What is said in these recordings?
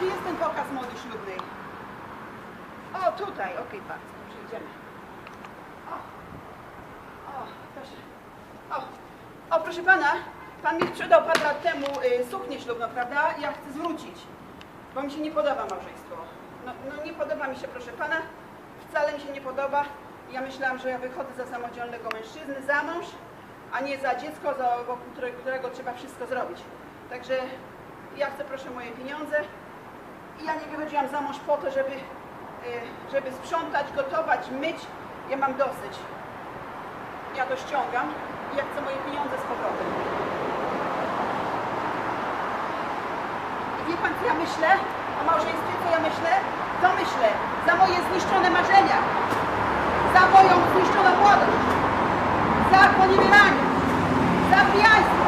gdzie jest ten pokaz mody ślubnej? O, tutaj, okej, bardzo, dobrze. O, o, proszę. O, o, proszę pana, pan mi sprzedał parę lat temu y, suknię ślubną, prawda? Ja chcę zwrócić, bo mi się nie podoba małżeństwo. No, no nie podoba mi się, proszę pana, wcale mi się nie podoba. Ja myślałam, że ja wychodzę za samodzielnego mężczyzny, za mąż, a nie za dziecko, za, wokół którego, którego trzeba wszystko zrobić. Także ja chcę proszę moje pieniądze i ja nie wychodziłam za mąż po to, żeby, y, żeby sprzątać, gotować, myć. Ja mam dosyć. Ja to ściągam i ja chcę moje pieniądze z powrotem. I wie pan, co ja myślę o małżeństwie, co ja myślę? To myślę za moje zniszczone marzenia, za moją zniszczoną młodość, za poniewieranie, za pijaństwo,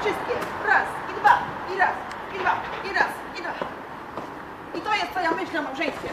Wszystkie. Raz i dwa, i raz, i dwa, i raz, i dwa. I to jest, co ja myślę o małżeństwie.